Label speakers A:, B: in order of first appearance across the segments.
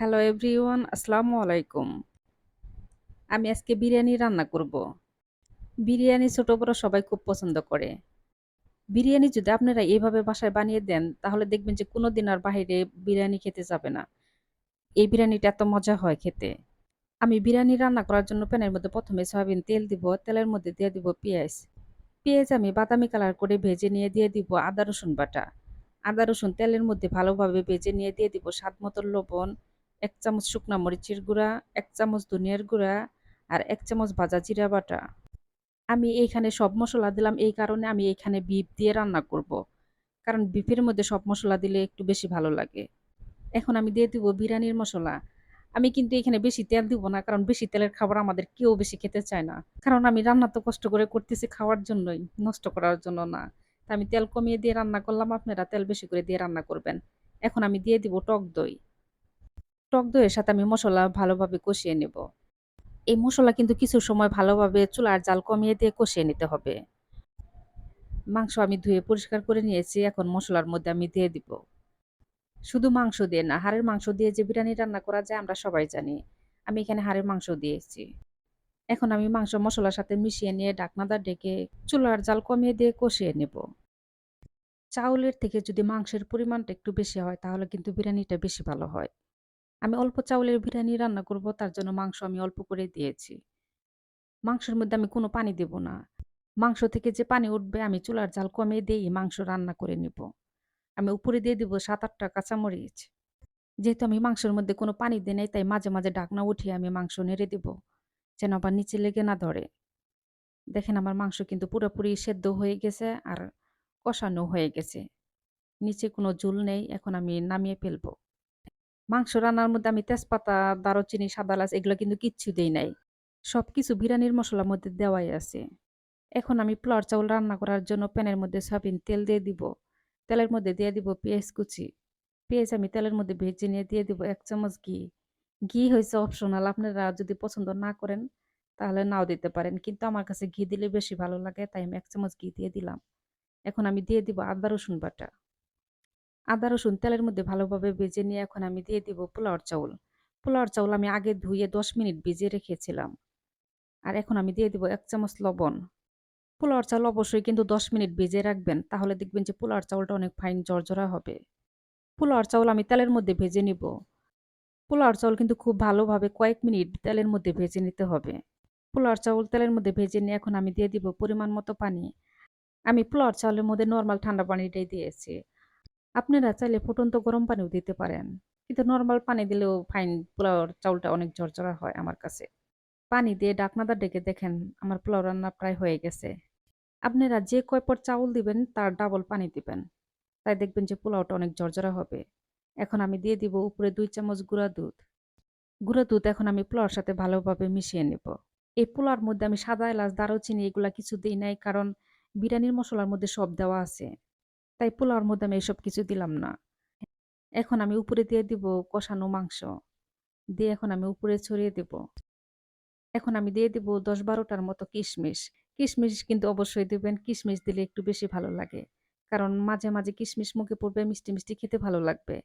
A: Hello everyone, আসসালামু আলাইকুম। আমি আজকে বিরিয়ানি রান্না করব। বিরিয়ানি ছোট বড় সবাই খুব পছন্দ করে। বিরিয়ানি যদি আপনারা এইভাবে বাসায় বানিয়ে দেন, তাহলে দেখবেন যে কোনো দিন আর বাইরে বিরিয়ানি খেতে যাবে না। এই বিরিয়ানিটা এত মজা হয় খেতে। আমি বিরিয়ানি রান্না করার জন্য প্যানের মধ্যে প্রথমে সয়াবিন তেল দিব, তেলের মধ্যে দিয়ে দিব পেঁয়াজ। পেঁয়াজ আমি বাদামি কালার করে ভেজে নিয়ে দিয়ে দিব আদা রসুন বাটা। আদা রসুন তেলের মধ্যে ভালোভাবে ভেজে নিয়ে দিয়ে দিব স্বাদ মতো লবণ এক চামচ শুকনা মরিচের গুঁড়া, এক চামচ ধনিয়ার গুঁড়া আর এক চামচ ভাজা জিরা বাটা। আমি এইখানে সব মশলা দিলাম, এই কারণে আমি এইখানে বিফ দিয়ে রান্না করব। কারণ বিফের মধ্যে সব মশলা দিলে একটু বেশি ভালো লাগে। এখন আমি দিয়ে দিব বিরিয়ানির মশলা। আমি কিন্তু এখানে বেশি তেল দিব না, কারণ বেশি তেলের খাবার আমাদের কেউ বেশি খেতে চায় না। কারণ আমি রান্না তো কষ্ট করে করতেছি খাওয়ার জন্যই, নষ্ট করার জন্য না। তা আমি তেল কমিয়ে দিয়ে রান্না করলাম, আপনারা তেল বেশি করে দিয়ে রান্না করবেন। এখন আমি দিয়ে দিব টক দই। টক দইয়ের সাথে আমি মশলা ভালোভাবে কষিয়ে নেব। এই মশলা কিন্তু কিছু সময় ভালোভাবে চুলার জাল কমিয়ে দিয়ে কষিয়ে নিতে হবে। মাংস আমি ধুয়ে পরিষ্কার করে নিয়েছি, এখন মশলার মধ্যে আমি দিয়ে দিব। শুধু মাংস দিয়ে না, হাড়ের মাংস দিয়ে যে বিরিয়ানি রান্না করা যায় আমরা সবাই জানি। আমি এখানে হাড়ের মাংস দিয়েছি। এখন আমি মাংস মশলার সাথে মিশিয়ে নিয়ে ঢাকনাদা ডেকে চুলার জাল কমিয়ে দিয়ে কষিয়ে নেব। চাউলের থেকে যদি মাংসের পরিমাণটা একটু বেশি হয়, তাহলে কিন্তু বিরিয়ানিটা বেশি ভালো হয়। আমি অল্প চাউলের বিরিয়ানি রান্না করব, তার জন্য মাংস আমি অল্প করে দিয়েছি। মাংসের মধ্যে আমি কোনো পানি দেব না। মাংস থেকে যে পানি উঠবে, আমি চুলার জাল কমিয়ে দিয়েই মাংস রান্না করে নেব। আমি উপরে দিয়ে দিব সাত আটটা কাঁচামরিচ। যেহেতু আমি মাংসের মধ্যে কোনো পানি দিই নাই, তাই মাঝে মাঝে ঢাকনা উঠিয়ে আমি মাংস নেড়ে দেব, যেন আবার নিচে লেগে না ধরে। দেখেন আমার মাংস কিন্তু পুরোপুরি সেদ্ধ হয়ে গেছে আর কষানো হয়ে গেছে। নিচে কোনো ঝুল নেই, এখন আমি নামিয়ে ফেলব। মাংস রান্নার মধ্যে আমি তেজপাতা, দারুচিনি, সাদা এলাচ এগুলো কিন্তু কিচ্ছু দেই নাই। সব কিছু বিরিয়ানির মশলার মধ্যে দেওয়াই আছে। এখন আমি পোলার চাউল রান্না করার জন্য প্যানের মধ্যে সয়াবিন তেল দিয়ে দিব। তেলের মধ্যে দিয়ে দিব পেঁয়াজ কুচি। পেঁয়াজ আমি তেলের মধ্যে ভেজে নিয়ে দিয়ে দিব এক চামচ ঘি। ঘি হয়েছে অপশনাল, আপনারা যদি পছন্দ না করেন তাহলে নাও দিতে পারেন। কিন্তু আমার কাছে ঘি দিলে বেশি ভালো লাগে, তাই আমি এক চামচ ঘি দিয়ে দিলাম। এখন আমি দিয়ে দিব আদা রসুন বাটা। আদা, রসুন তেলের মধ্যে ভালোভাবে ভেজে নিয়ে এখন আমি দিয়ে দিব পোলাওর চাউল। পোলাওর চাউল আমি আগে ধুয়ে দশ মিনিট ভিজিয়ে রেখেছিলাম। আর এখন আমি দিয়ে দিব এক চামচ লবণ। পোলাওর চাউল অবশ্যই কিন্তু দশ মিনিট ভিজিয়ে রাখবেন, তাহলে দেখবেন যে পোলাওর চাউলটা অনেক ফাইন জর্জরা হবে। পোলাওর চাউল আমি তেলের মধ্যে ভেজে নিব। পোলাওর চাউল কিন্তু খুব ভালোভাবে কয়েক মিনিট তেলের মধ্যে ভেজে নিতে হবে। পোলাওর চাউল তেলের মধ্যে ভেজে নিয়ে এখন আমি দিয়ে দিব পরিমাণ মতো পানি। আমি পোলাওর চাউলের মধ্যে নর্মাল ঠান্ডা পানিটাই দিয়েছি। আপনারা চাইলে ফুটন্ত গরম পানিও দিতে পারেন। কিন্তু নর্মাল পানি দিলেও ফাইন পোলাওর চাউলটা অনেক ঝরঝরা হয় আমার কাছে। পানি দিয়ে ডাকনাদা ডেকে দেখেন, আমার পোলাও রান্না প্রায় হয়ে গেছে। আপনারা যে কয় পর চাউল দিবেন, তার ডাবল পানি দিবেন। তাই দেখবেন যে পোলাওটা অনেক ঝরঝরা হবে। এখন আমি দিয়ে দিব উপরে দুই চামচ গুঁড়া দুধ। গুঁড়া দুধ এখন আমি পোলাওর সাথে ভালোভাবে মিশিয়ে নেব। এই পোলাওর মধ্যে আমি সাদা এলাচ, দারুচিনি এগুলা কিছু দিই নাই, কারণ বিরিয়ানির মশলার মধ্যে সব দেওয়া আছে। তাই পোলাওর মধ্যে আমি এসব কিছু দিলাম না। এখন আমি উপরে দিয়ে দিব কষানো মাংস। দিয়ে এখন আমি উপরে ছড়িয়ে দেব। এখন আমি দিয়ে দিব দশ বারোটার মতো কিশমিশ। কিশমিশ কিন্তু অবশ্যই দেবেন, কিশমিশ দিলে একটু বেশি ভালো লাগে। কারণ মাঝে মাঝে কিশমিশ মুখে পড়বে, মিষ্টি মিষ্টি খেতে ভালো লাগবে।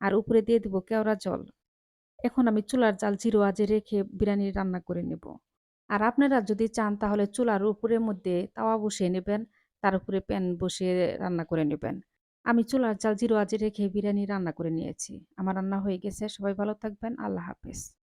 A: আর উপরে দিয়ে দিব কেওড়া জল। এখন আমি চুলার জাল জিরো আজে রেখে বিরিয়ানি রান্না করে নেব। আর আপনারা যদি চান তাহলে চুলার উপরের মধ্যে তাওয়া বসিয়ে নেবেন। তার উপরে প্যান বসিয়ে রান্না করে নেবেন। আমি চুলার চাল জিরো আজি রেখে বিরিয়ানি রান্না করে নিয়েছি। আমার রান্না হয়ে গেছে। সবাই ভালো থাকবেন। আল্লাহ হাফেজ।